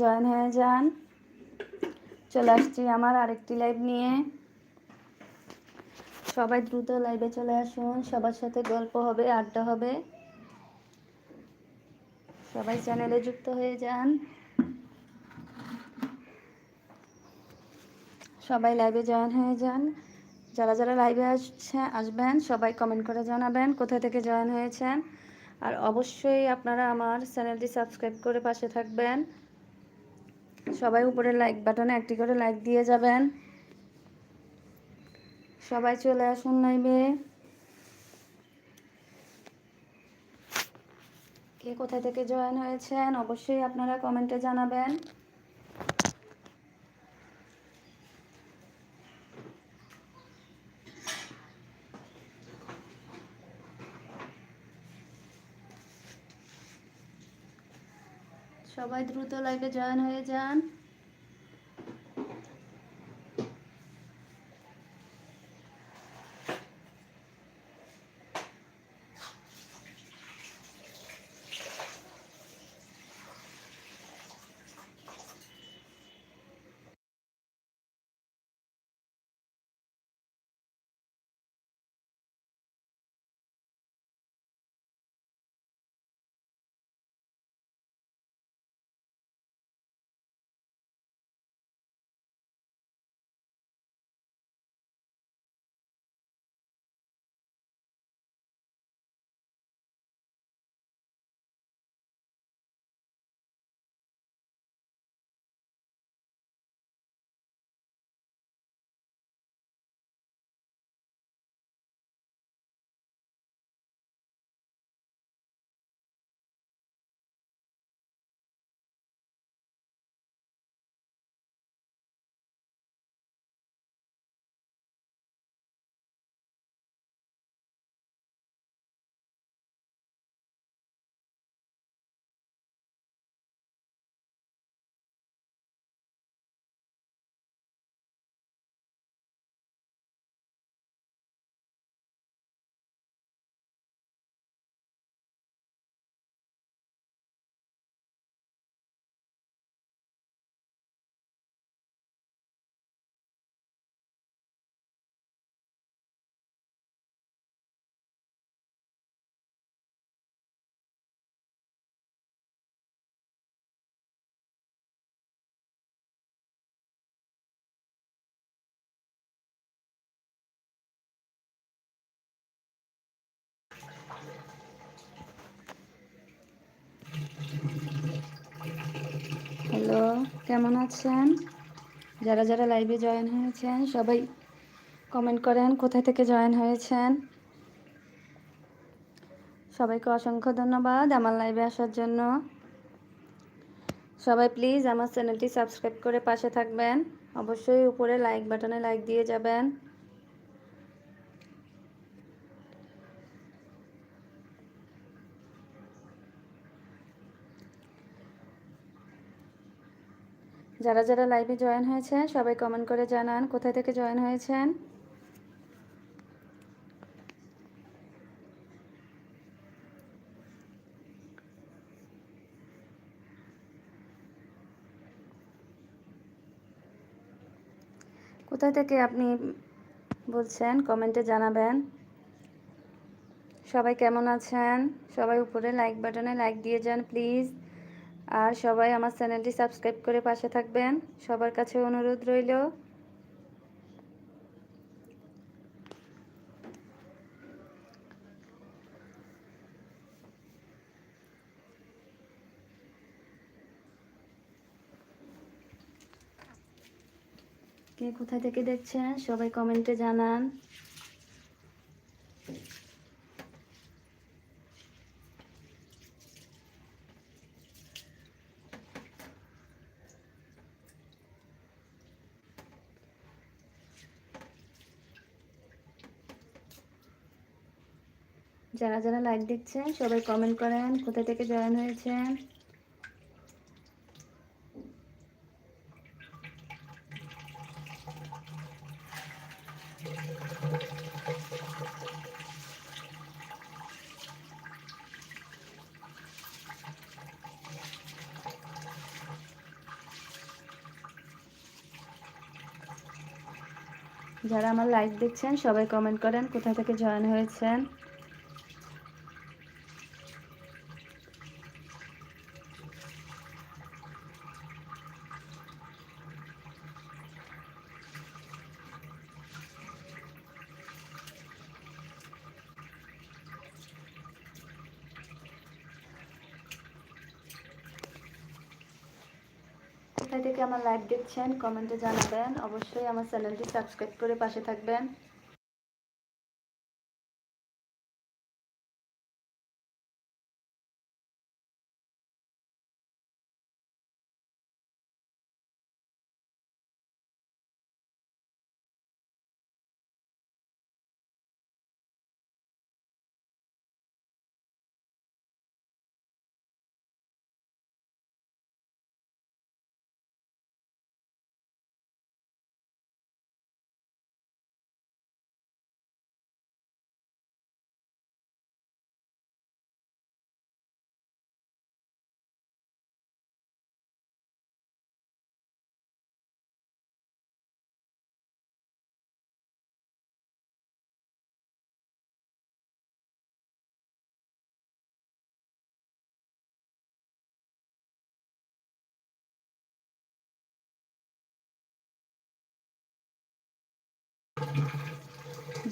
Join হয়ে যান। চলে আসছি আমার আরেকটি লাইভ নিয়ে। সবাই দ্রুত লাইভে চলে আসুন। সবার সাথে গল্প হবে, আড্ডা হবে। সবাই চ্যানেলে যুক্ত হয়ে যান। সবাই লাইভে জয়েন হয়ে যান। যারা যারা লাইভে আসছে, আসবেন, সবাই কমেন্ট করে জানাবেন কোথা থেকে জয়েন হয়েছেন। আর অবশ্যই আপনারা আমার চ্যানেলটি সাবস্ক্রাইব করে পাশে থাকবেন। সবাই উপরে লাইক বাটনে একটি করে লাইক দিয়ে যাবেন। সবাই চলে আসুন লাইভে কে কোথা থেকে জয়েন হয়েছেন, অবশ্যই আপনারা কমেন্টে জানাবেন। সবাই দ্রুত লাইভে জয়েন হয়ে যান। কেমন আছেন? যারা যারা লাইভে জয়েন হয়েছেন, সবাই কমেন্ট করেন কোথা থেকে জয়েন হয়েছেন? সবাইকে অসংখ্য ধন্যবাদ আমার লাইভে আসার জন্য। সবাই প্লিজ আমার চ্যানেলটি সাবস্ক্রাইব করে পাশে থাকবেন। অবশ্যই উপরে লাইক বাটনে লাইক দিয়ে যাবেন। যারা যারা লাইভে জয়েন হয়েছেন, সবাই কমেন্ট করে জানান কোথা থেকে জয়েন হয়েছেন? কোথা থেকে আপনি বলছেন? কমেন্টে জানাবেন। সবাই কেমন আছেন? সবাই উপরে লাইক বাটনে লাইক দিয়ে যান প্লিজ আর সবাই আমার চ্যানেলটি সাবস্ক্রাইব করে পাশে থাকবেন। সবার কাছে অনুরোধ রইল। কে কোথা থেকে দেখছেন? সবাই কমেন্টে জানান। যারা যারা লাইক দিচ্ছেন, সবাই কমেন্ট করেন, কোথা থেকে জয়েন হয়েছেন। যারা আমার লাইক দেখছেন সবাই কমেন্ট করেন, কোথা থেকে জয়েন হয়েছেন। কোথায় থেকে আমার লাইভ দেখছেন কমেন্টে জানাবেন। অবশ্যই আমার চ্যানেলটি সাবস্ক্রাইব করে পাশে থাকবেন।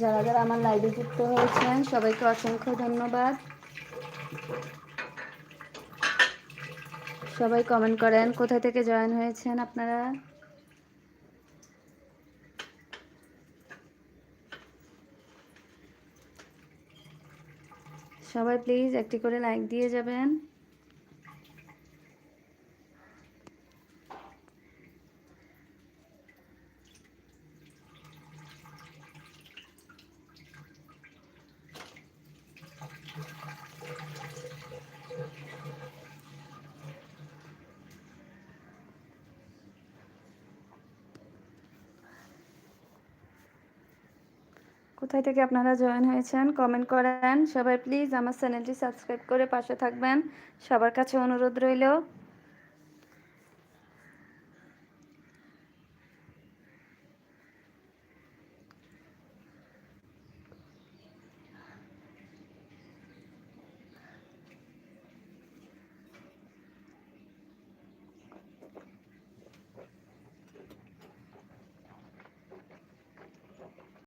যারা যারা আমার লাইভে যুক্ত হয়েছেন, সবাইকে অসংখ্য ধন্যবাদ। সবাই কমেন্ট করেন, কোথা থেকে জয়েন হয়েছেন আপনারা? সবাই প্লিজ একটি করে লাইক দিয়ে যাবেন। কোথায় থেকে আপনারা জয়েন হয়েছেন কমেন্ট করেন। সবাই প্লিজ আমার চ্যানেলটি সাবস্ক্রাইব করে পাশে থাকবেন। সবার কাছে অনুরোধ রইল।